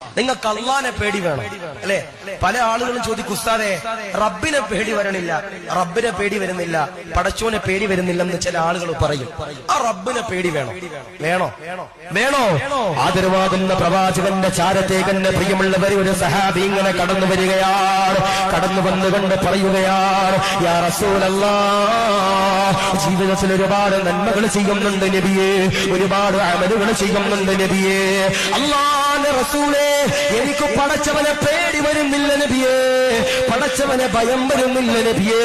നിങ്ങൾക്ക് അള്ളാനെ പേടി വേണം അല്ലെ? പല ആളുകളും ചോദിക്കും ഉസ്താദെ റബ്ബിനെ പേടി വരണില്ല. റബ്ബിനെ പേടി വരുന്നില്ല പടച്ചോനെ പേടി വരുന്നില്ലെന്ന് ചില ആളുകൾ പറയും. ആ റബ്ബിനെ പേടി വേണം. വേണോ? വേണോ? ആദരവാദുന്ന പ്രവാചകന്റെ ചാരത്തേകന്റെ പ്രിയമുള്ളവർ ഒരു സഹാബി ഇങ്ങനെ കടന്നു വരികയാണ് കടന്നു വന്നുകൊണ്ട് പറയുകയാണ് യാ റസൂലല്ലാ ജീവിതത്തിൽ ഒരുപാട് നന്മകൾ ചെയ്യുന്നുണ്ട് നബിയെ. ഒരുപാട് അമലുകൾ ചെയ്യുന്നുണ്ട് നബിയെ. അള്ളാന്റെ റസൂലേ എനിക്ക് പടച്ചവനെ പേടി വരുന്നില്ല നബിയെ. പടച്ചവനെ ഭയം വരുന്നില്ല നബിയെ.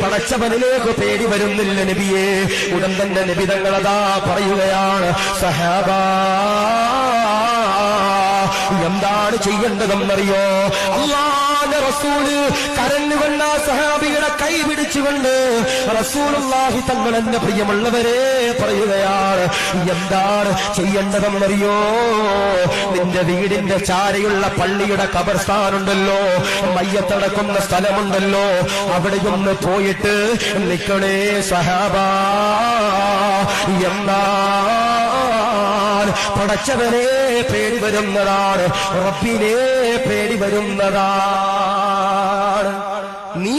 പടച്ചവനിലേക്ക് പേടി വരുന്നില്ല നബിയെ. ഉടൻ തന്നെ അതാ പറയുകയാണ് സഹാബാ എന്താണ് ചെയ്യേണ്ടതെന്നറിയോ? അള്ളാന്റെ റസൂൽ കരഞ്ഞുകൊണ്ട് ആ കൈ പിടിച്ചുകൊണ്ട് റസൂലുള്ളാഹി തങ്ങൾ എന്റെ പ്രിയമുള്ളവരെ പറയുകയാണ് എന്താണ് ചെയ്യേണ്ടതെന്നറിയോ? നിന്റെ വീടിന്റെ ചാരയുള്ള പള്ളിയുടെ കബർസ്ഥാനുണ്ടല്ലോ മയ്യത്തടക്കുന്ന സ്ഥലമുണ്ടല്ലോ അവിടെ ഒന്ന് പോയിട്ട് നിൽക്കണേ സഹാബാ എന്താ പടച്ചവനെ? പേടി വരുന്നതാണ്. റബ്ബിനെ പേടി വരുന്നതാണ്. നീ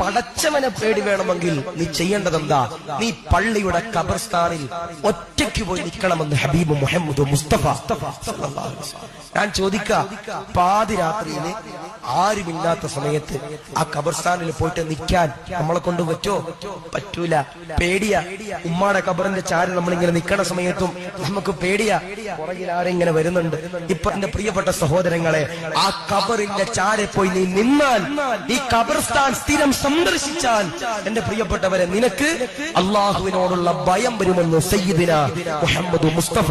പടച്ചവനെ പേടി വേണമെങ്കിൽ നീ ചെയ്യേണ്ടത് എന്താ നീ പള്ളിയുടെ കബർസ്ഥാനിൽ ഒറ്റയ്ക്ക് പോയി നിൽക്കണമെന്ന് ഹബീബ് മുഹമ്മദ് മുസ്തഫ. ഞാൻ ചോദിക്ക പാതിരാത്രിയിൽ ആരുമില്ലാത്ത സമയത്ത് ആ കബർസ്ഥാനിൽ പോയിട്ട് നിൽക്കാൻ നമ്മളെ കൊണ്ട് പറ്റോ? പറ്റൂല. പേടിയ. ഉമ്മാടെ കബറിന്റെ ചാരി നമ്മളിങ്ങനെ നിൽക്കണ സമയത്തും നമുക്ക് പേടിയാ. പുറകിൽ ആരെങ്ങനെ വരുന്നുണ്ട്? ഇപ്പൊ എന്റെ പ്രിയപ്പെട്ട സഹോദരങ്ങളെ ആ കബറിന്റെ ചാരെ പോയി നീ നിന്നാൽ ഈ കബർസ്ഥാൻ സ്ഥിരം സന്ദർശിച്ചാൽ എന്റെ പ്രിയപ്പെട്ടവരെ നിനക്ക് അള്ളാഹുവിനോടുള്ള ഭയം വരുമെന്ന് സയ്യിദിന മുഹമ്മദ് മുസ്തഫ